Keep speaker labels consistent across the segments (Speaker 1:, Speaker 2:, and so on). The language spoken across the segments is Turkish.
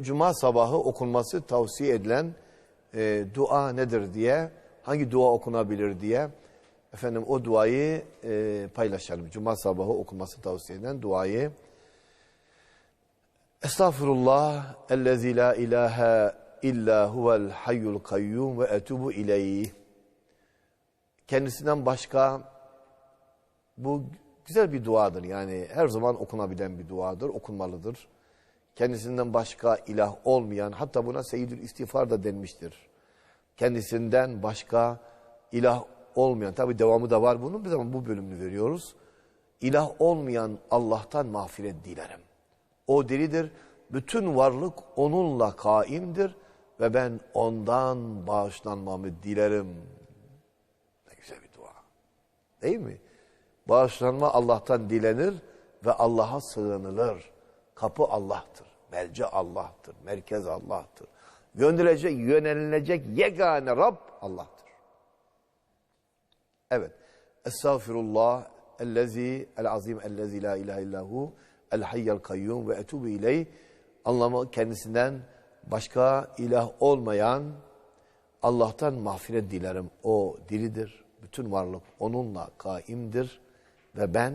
Speaker 1: Cuma sabahı okunması tavsiye edilen e, dua nedir diye, hangi dua okunabilir diye efendim o duayı e, paylaşalım. Cuma sabahı okunması tavsiye edilen duayı. Estağfurullah ellezî la ilahe illa huvel hayyul kayyum ve etubu ileyh. Kendisinden başka bu güzel bir duadır. Yani her zaman okunabilen bir duadır, okunmalıdır. Kendisinden başka ilah olmayan, hatta buna seyyidül istiğfar da denmiştir. Kendisinden başka ilah olmayan, tabi devamı da var bunun, biz ama bu bölümünü veriyoruz. İlah olmayan Allah'tan mağfiret dilerim. O delidir, bütün varlık onunla kaimdir ve ben ondan bağışlanmamı dilerim. Ne güzel bir dua. Değil mi? Bağışlanma Allah'tan dilenir ve Allah'a sığınılır. Kapı Allah'tır. Melce Allah'tır. Merkez Allah'tır. Gönderilecek, yönelilecek yegane Rab Allah'tır. Evet. Estağfirullah ellezi el azim ellezi la ilahe illahu el hayyel kayyum ve etubu ileyh. Anlamı kendisinden başka ilah olmayan Allah'tan mağfiret dilerim. O dilidir. Bütün varlık onunla kaimdir ve ben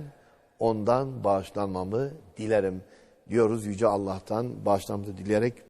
Speaker 1: ondan bağışlanmamı dilerim diyoruz Yüce Allah'tan bağışlanmamı dileyerek